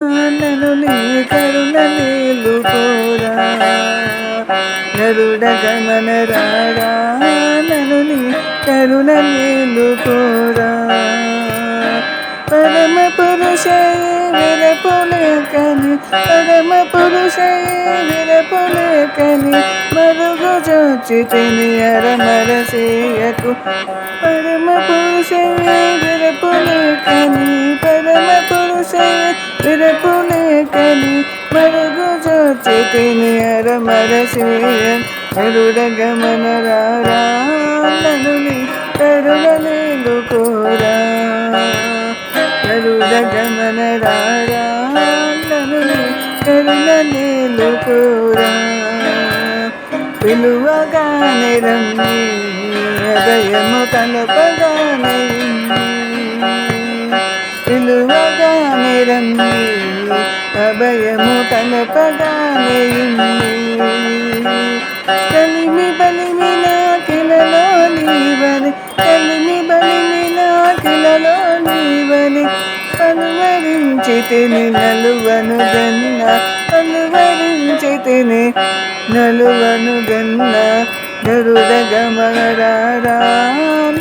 నన్ను నీ కరుణ నీలు కోరా నరుడ గమన రారా నన్ను నీ కరుణ నీలు కోరా పరమ పురుషయ విరపులేకని పరమ పురుషయ విరపులేకని మరుగు జోచి తిని అరమరసేయకు పరమ పురుషయ విరపులేకని పరమ పురుషయ విరపులేకని మరుగు జోచి తిని అరమరసేయ అరుడ గమన రారా నన్ను కోరా. కరుణ గమన రారా నన్ను కోరా. పిలువగానే రమ్మి హృదయము తలపగానే కలపగానే కలిమి బలిమి నాకిలలో నీవని కలిమి బలిమి నాకిలలో నీవని పలువరించి తిని నలువను గన్న పలువరించి తిని నలువను గన్న గరుడ గమరారా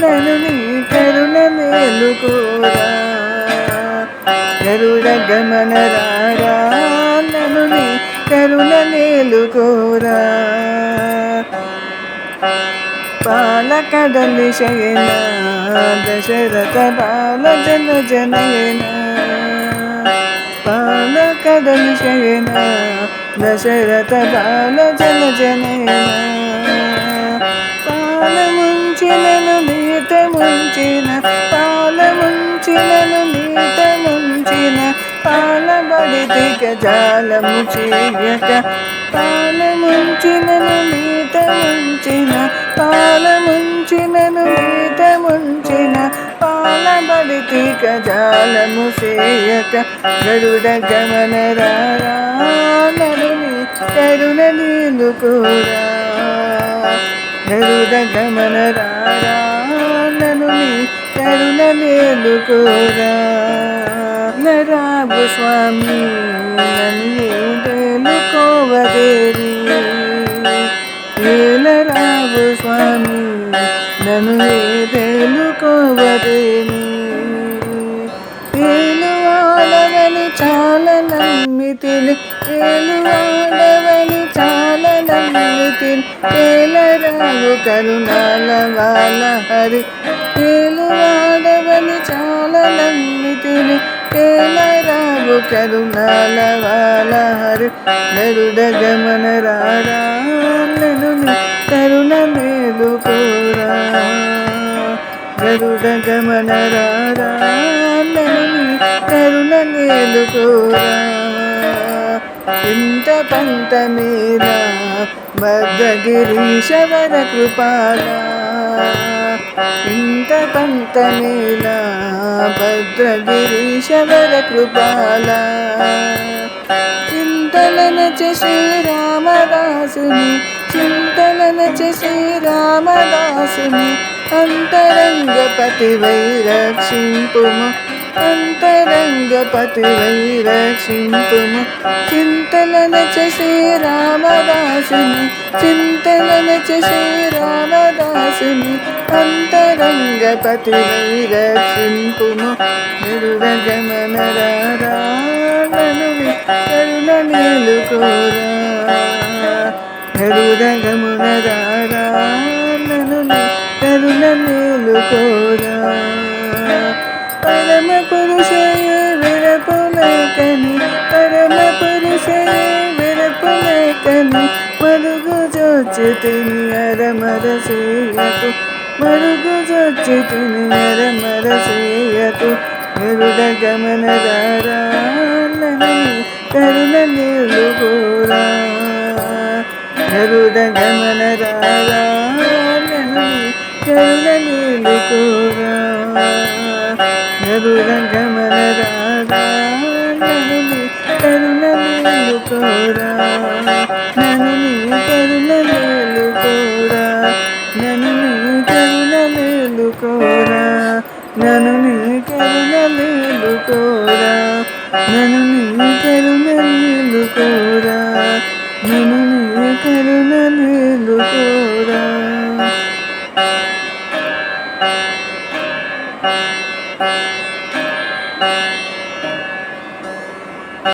నన్ను నీ కరుణ మేలుకోరా గరుడ గమనరారా కరుణ మేలుకోరా పాలకడలి శయన దశరథ బాల జన జనయన. పాలకడలి శయన దశరథ బాల జన జనయన. పాల ముంచిన నీత ముంచిన బడితి గజాలము చేయక పాల మీత ముంచిన పాల మీత ముంచిన పాల బడితి జాలము చేయక గరుడ గమన రారా కరుణ నీలు కూడా. గరుడ గమన రారా కరుణ నీలు కూడా. మేలుకోరా స్వామి నన్ను ఏల ఏలరాబు స్వామి నన్ను ఏలుకోవదేని ఏలువాడవని చాలా నమ్మితిని ఏలువాడవని చాలా నమ్మితిని. ఏలరావు కరుణాల వాళ్ళ హరి ఏలు ఏలువాడవని చాలా నమ్మితిని ఏలరావు కరుణాల వాళ్ళ నరుడ గమన రాను కరుణ మేలు కరుణ గరుడ గమన రాను కరుణ మేలు కరుణ ఇంత పంత మీరా భద్రగిరీశవర కృపాలా. ఇంత పంత మీరా భద్రగిరీశవర కృపాల. చింతలన శ్రీరామదాసుని చింతలన శ్రీరామదాసుని వై వైరక్షింపుము. అంతరంగపతి వైరక్షింపుము చింతలన శ్రీరామదాసుని చింతలన శ్రీరామదాసుని అంతరంగపతి వైరక్షింపుము నిరుగమన రాను కరుణ నీలుకోరా కరుణగమున రాను కరుణ నీలుకోరా పరమ పురుషయ విరపులేకని పరమ పురుషయ విరపులేకని మరుగు జోచి తిని అరమర సేయకు మరుగు జోచి తిని అరమర సేయకు గరుడ గమన దారాలని కరుణ నీళ్ళు కూడా గరుడ గమన దారా నన్ను నీ కరుణ నీలుకోరా నన్ను కరుణ నన్ను నీ కరుణ మేలుకోరా నన్ను